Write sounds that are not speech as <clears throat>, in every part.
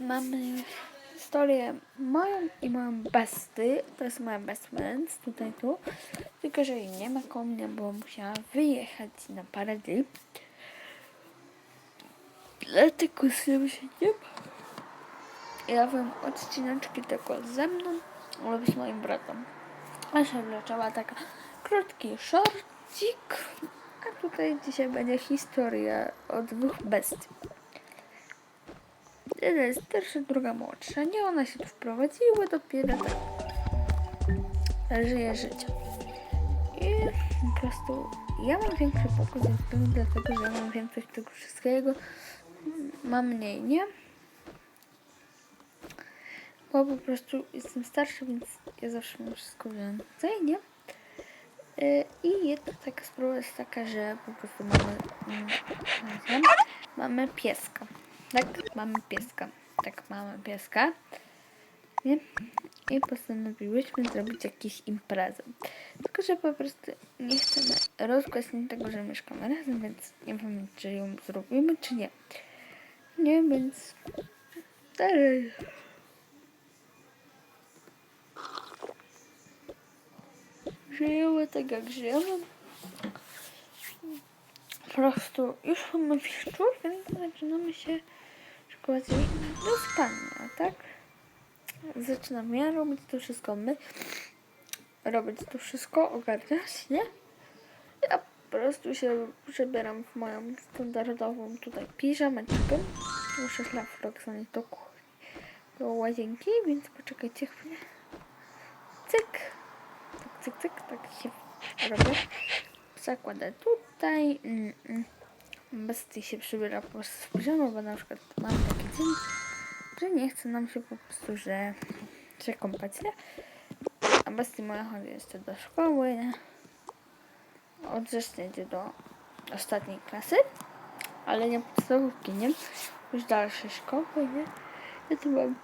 mamy historię moją i moją besty. To jest moja best tutaj tu. Tylko, że jej nie ma koło mnie, bo musiała wyjechać na parę dni. Dlatego z tym się nie ma. Ja wiem odcineczki tylko ze mną lub z moim bratem. A się wleczała taka krótki szorcik. A tutaj dzisiaj będzie historia o dwóch bestii. Jedna jest starsza, druga młodsza. Nie one się tu wprowadziły, dopiero tak żyje życie. I po prostu ja mam większy pokój ze względu dlatego, że ja mam więcej tego wszystkiego. Mam mniej, nie? Bo po prostu jestem starszy, więc ja zawsze mam wszystko więcej, nie? Yy, I jedna taka sprawa jest taka, że po prostu mamy, mamy pieska. Tak, mamy pieska. Tak, mamy pieska. Nie? I postanowiłyśmy zrobić jakieś imprezę. Tylko, że po prostu nie chcemy rozgłaśnić tego, że mieszkamy razem, więc nie wiem, czy ją zrobimy, czy nie. Nie, więc... Dalej. Żyjemy tak, jak żyjemy. Prostu już mamy wieczór, więc zaczynamy się szykować do spania, tak? Zaczynam ja robić to wszystko my. Robić to wszystko, ogarniać, nie? Ja po prostu się przebieram w moją standardową tutaj piżameczkę. Muszę szlaf Roxany do kuchni, do łazienki, więc poczekajcie chwilę. Cyk. Tak, cyk, cyk, tak się robię. Zakładę tutaj. Mm, mm. Się przybiera po prostu w piżamę, bo na przykład mam taki dzień, że nie chce nam się po prostu, że się kąpać, nie? A Bestii moja chodzi jeszcze do szkoły, nie? Od września idzie do ostatniej klasy, ale nie podstawówki, nie? Już dalsze szkoły, nie? Ja tu mam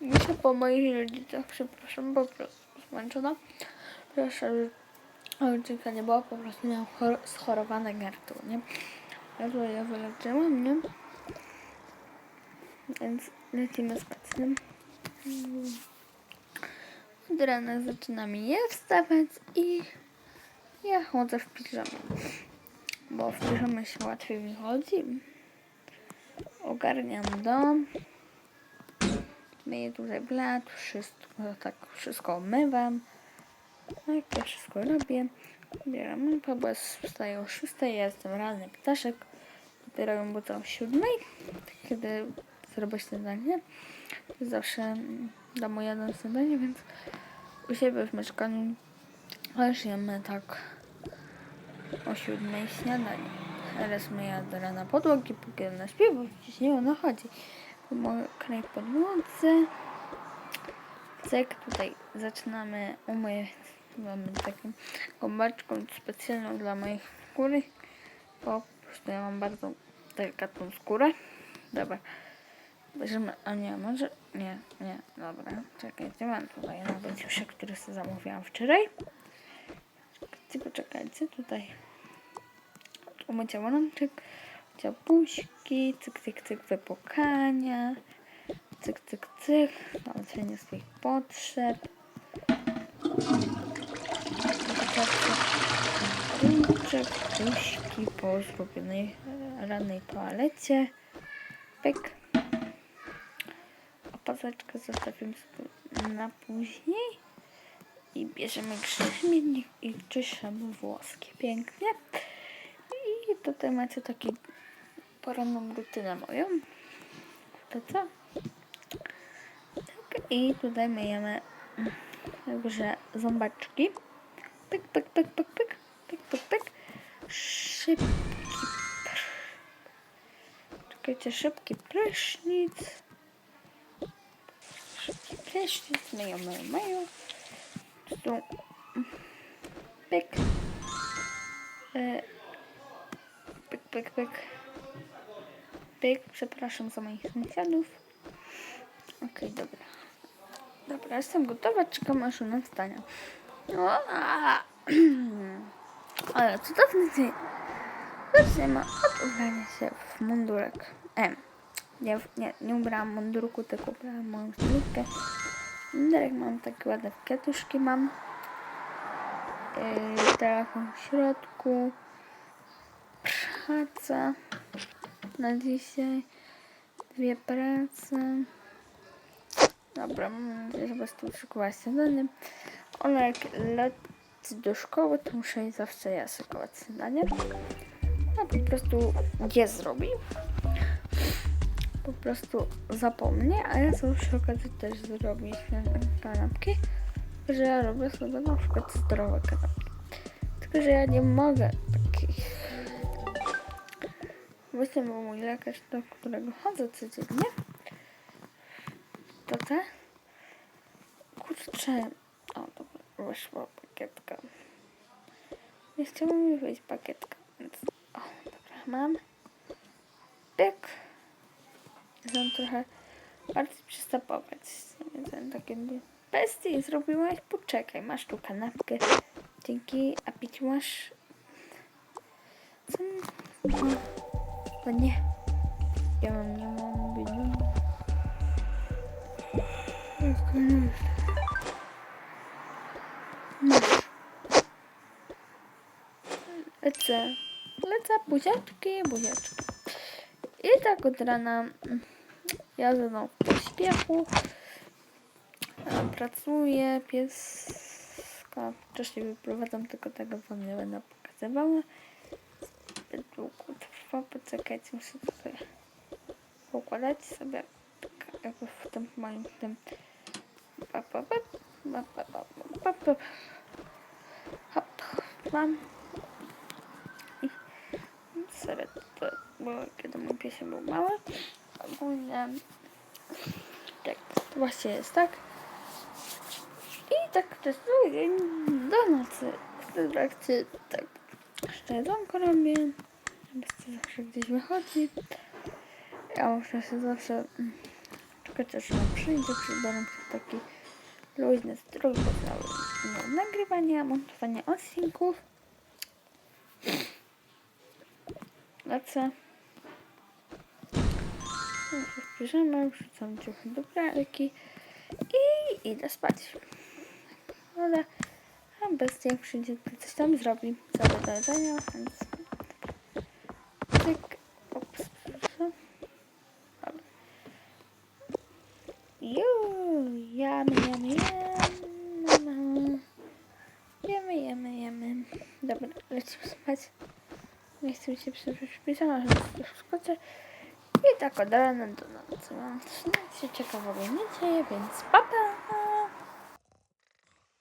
Muszę po moich rodzicach, przepraszam, po prostu zmęczona. Proszę, ojczyka nie było, po prostu miał chor schorowane gardło, nie? Tutaj ja wyleczyłam, nie? Więc lecimy spać, nie? Od rana zaczyna mi je wstawać i ja chodzę w piżamie. Bo w piżamie się łatwiej mi chodzi. Ogarniam dom myję tutaj blat, wszystko, tak wszystko umywam. Tak, ja wszystko robię. Bieram bo wstaję o 6, ja jestem ranny ptaszek. Dopiero ją budzę o 7, kiedy zrobię śniadanie. To zawsze mm, domu jadam śniadanie, więc u siebie w mieszkaniu też jemy tak o 7 śniadanie. Teraz myję do rana podłogi, póki ona śpi, bo przecież nie ona chodzi mokrej podłodze. Cyk, tutaj zaczynamy umyć. Mamy taką gąbaczką specjalną dla mojej skóry, po prostu ja mam bardzo delikatną skórę. Dobra, bierzemy, a nie, może, nie, nie, dobra, czekajcie, mam tutaj nawet który sobie zamówiłam wczoraj. Czekajcie, poczekajcie, tutaj umycia łączek buźki, cyk, cyk, cyk, wypukania, cyk, cyk, cyk, załatwienie swoich potrzeb. Rączek, buźki po zrobionej rannej toalecie. Pyk. Opaseczkę zostawimy na później. I bierzemy grzesznik i czyszczamy włoski. Pięknie. I tutaj macie taki poranną rutynę moją. To co? Tak, i tutaj myjemy także ząbaczki. Pyk, pyk, pyk, pyk, pyk, pyk, pyk, pyk. Szybki Czekajcie, szybki prysznic. Szybki prysznic, myją, myją, myją. Tu pyk. E, pyk, pyk, pyk pyk. Przepraszam za moich sąsiadów. Okej, okay, dobra. Dobra, jestem gotowa, czekam aż ona wstanie. No, a... <clears throat> Ale cudowny dzień. Zaczniemy od ubrania się w mundurek. M. Nie, nie, nie ubrałam mundurku, tylko ubrałam moją stylówkę. Mundurek mam takie ładne kwiatuszki mam. Yy, telefon w środku. Praca na dzisiaj. Dwie prace. Dobra, mam nadzieję, że bez tu szykować śniadanie. Ona jak leci do szkoły, to muszę zawsze ja szykować śniadanie. A po prostu je zrobi. Po prostu zapomnie, a ja sobie przy okazji też zrobię kanapki. Że ja robię sobie na przykład zdrowe kanapki. Tylko, że ja nie mogę takich. Właśnie, bo mój lekarz, do którego chodzę codziennie, to te kurczę. O, dobra, wyszła pakietka. Nie chciało mi wyjść pakietka, więc o, dobra, mam. Pyk. Chcę trochę bardziej przystopować. Ten takie bestii zrobiłaś? Poczekaj, masz tu kanapkę. Dzięki, a pić masz... Co? No, nie. Ja mam, nie mam, mam. Masz. Lecę. Lecę, buziaczki, buziaczki. I tak od rana ja mną w pośpiechu pracuję, pieska wcześniej wyprowadzam, tylko tego wam nie będę pokazywała. Zbyt trwa, poczekajcie, muszę tutaj układać sobie tak jakby w tym moim tym. Hop, mam sobie to było, kiedy mój piesek był mały. Ogólnie tak, właśnie jest tak. I tak przez dzień do nocy w trakcie tak jedzonko robię. Bez zawsze gdzieś wychodzi. Ja muszę się zawsze mm, czekać aż on przyjdzie, przybieram się taki luźny strój no, nagrywania, montowania odcinków. lecę. Wpiszemy, wrzucam ciuchy do pralki i idę spać. Ale a bestia jak przyjdzie, to coś tam zrobi. Całe do jedzenia, więc... Tyk. Ups, przepraszam. Dobra. Ju, jamy, jamy, jamy. Jemy, jemy, jemy. Dobra, lecimy spać. Nie chcę mi się przypisała, że to szkodzę. I tak od rana do nocy mam nic się ciekawego nie dzieje, więc papa!